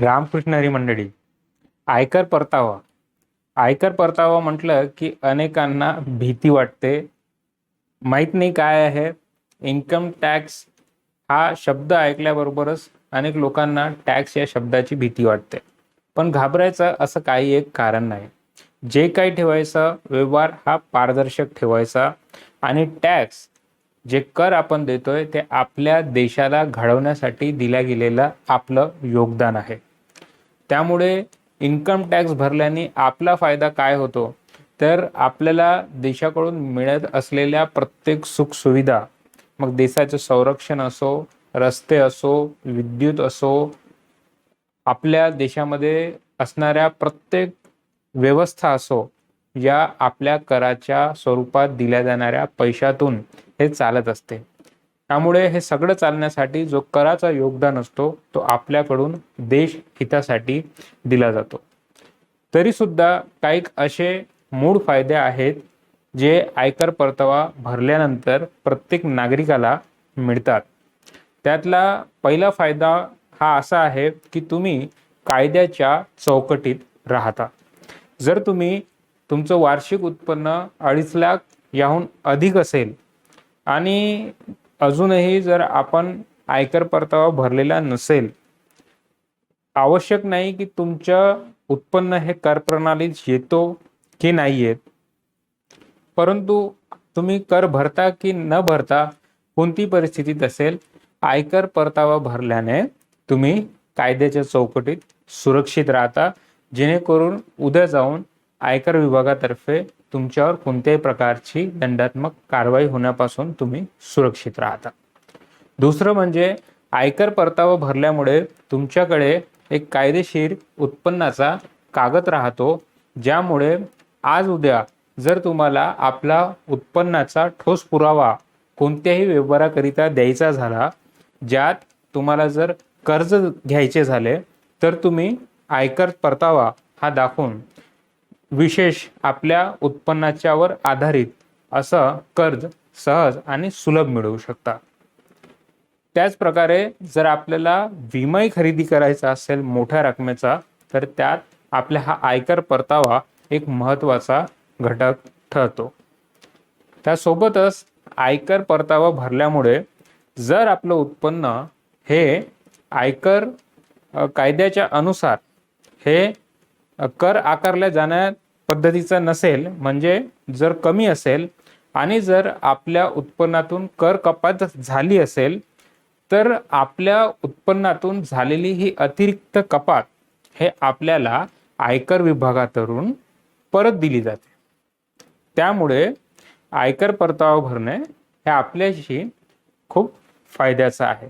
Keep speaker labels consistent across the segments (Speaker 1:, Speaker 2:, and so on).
Speaker 1: रामकृष्ण हरी मंडळी आयकर परतावा. आयकर परतावा म्हटलं की अनेकांना भीती वाटते. माहीत नाही काय आहे. इन्कम टॅक्स हा शब्द ऐकल्याबरोबरच अनेक लोकांना टॅक्स या शब्दाची भीती वाटते. पण घाबरायचं असं काही एक कारण नाही. जे काही ठेवायचं व्यवहार हा पारदर्शक ठेवायचा आणि टॅक्स जे कर आपण देतोय ते आपल्या देशाला घडवण्यासाठी दिल्या गेलेलं आपलं योगदान आहे. त्यामुळे इन्कम टॅक्स भरल्याने आपला फायदा काय होतो? तर आपल्याला देशाकडून मिळत असलेल्या प्रत्येक सुखसुविधा मग देशाचं संरक्षण असो रस्ते असो विद्युत असो आपल्या देशामध्ये असणाऱ्या प्रत्येक व्यवस्था असो या आपल्या कराच्या स्वरूपात दिल्या जाणाऱ्या पैशातून हे चालत असते. त्यामुळे हे सगळं चालण्यासाठी जो कराचा योगदान असतो तो आपल्याकडून देश हितासाठी दिला जातो. तरी सुद्धा काही असे मूळ फायदे आहेत जे आयकर परतावा भरल्यानंतर प्रत्येक नागरिकाला मिळतात. त्यातला पहिला फायदा हा असा आहे की तुम्ही कायद्याच्या चौकटीत राहता. जर तुम्ही तुमचं वार्षिक उत्पन्न अडीच लाख याहून अधिक असेल. आणि अजूनही जर आपण आयकर परतावा भरलेला नसेल आवश्यक नाही की तुमचं उत्पन्न हे कर प्रणालीत येतो की नाही येत परंतु तुम्ही कर भरता की न भरता कोणती परिस्थितीत असेल आयकर परतावा भरल्याने तुम्ही कायद्याच्या चौकटीत सुरक्षित राहता जेणेकरून उद्या जाऊन आयकर विभागातर्फे तुमच्यावर कोणत्याही प्रकारची दंडात्मक कारवाई होण्यापासून तुम्ही सुरक्षित राहता. दुसरं म्हणजे आयकर परतावा भरल्यामुळे तुमच्याकडे एक कायदेशीर उत्पन्नाचा कागद राहतो ज्यामुळे आज उद्या जर तुम्हाला आपला उत्पन्नाचा ठोस पुरावा कोणत्याही व्यवहाराकरिता द्यायचा झाला ज्यात तुम्हाला जर कर्ज घ्यायचे झाले तर तुम्ही आयकर परतावा हा दाखवून विशेष आपल्या उत्पन्नाच्यावर आधारित असं कर्ज सहज आणि सुलभ मिळवू शकता. त्याच प्रकारे जर आपल्याला विमाही खरेदी करायचा असेल मोठ्या रकमेचा तर त्यात आपल्या हा आयकर परतावा एक महत्त्वाचा घटक ठरतो. त्यासोबतच आयकर परतावा भरल्यामुळे जर आपलं उत्पन्न हे आयकर कायद्याच्या अनुसार हे कर आकारल्या जाण्यात पद्धतीचा नसेल म्हणजे जर कमी असेल आणि जर आपल्या उत्पन्नातून कर कपात झाली असेल तर आपल्या उत्पन्नातून झालेली ही अतिरिक्त कपात हे आपल्याला आयकर विभागातून परत दिली जाते. त्यामुळे आयकर परतावा भरणे हे आपल्याशी खूप फायद्याचं आहे.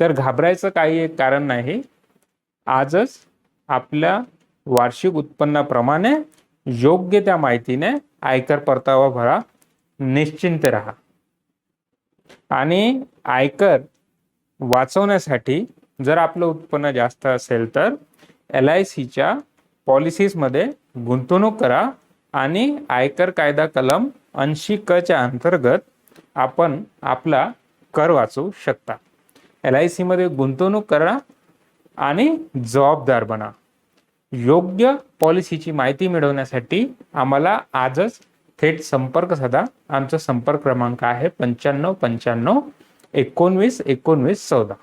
Speaker 1: तर घाबरायचं काही एक कारण नाही. आजच आपल्या वार्षिक उत्पन्नाप्रमाणे योग्य त्या माहितीने आयकर परतावा भरा निश्चिंत राहा. आणि आयकर वाचवण्यासाठी जर आपलं उत्पन्न जास्त असेल तर एल आय सीच्या पॉलिसीजमध्ये गुंतवणूक करा आणि आयकर कायदा कलम ऐंशी कच्या अंतर्गत आपण आपला कर वाचवू शकता. एल आय सीमध्ये गुंतवणूक करा आणि जबाबदार बना. योग्य पॉलिसीची माहिती मिळवण्यासाठी आम्हाला आजच थेट संपर्क साधा. आमचा संपर्क क्रमांक आहे पंच्याण्णव पंच्याण्णव एकोणवीस एकोणवीस चौदा.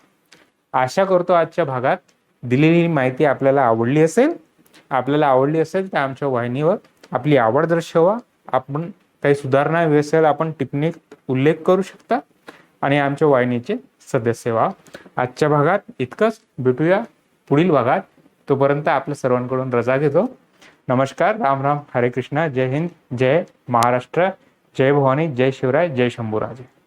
Speaker 1: आशा करतो आजच्या भागात दिलेली माहिती आपल्याला आवडली असेल. आपल्याला आवडली असेल तर आमच्या वाहिनीवर आपली आवड दर्शवा. आपण काही सुधारणा हवी असेल आपण टिप्पणीत उल्लेख करू शकता. आणि आमच्या वाहिनीचे सदस्य व्हा. आजच्या भागात इतकंच. भेटूया पुढील भागात. तोपर्यंत आपल्या सर्वांकडून रजा घेतो. नमस्कार राम राम हरे कृष्णा जय हिंद जय महाराष्ट्र जय भवानी जय शिवराय जय शंभूराजे.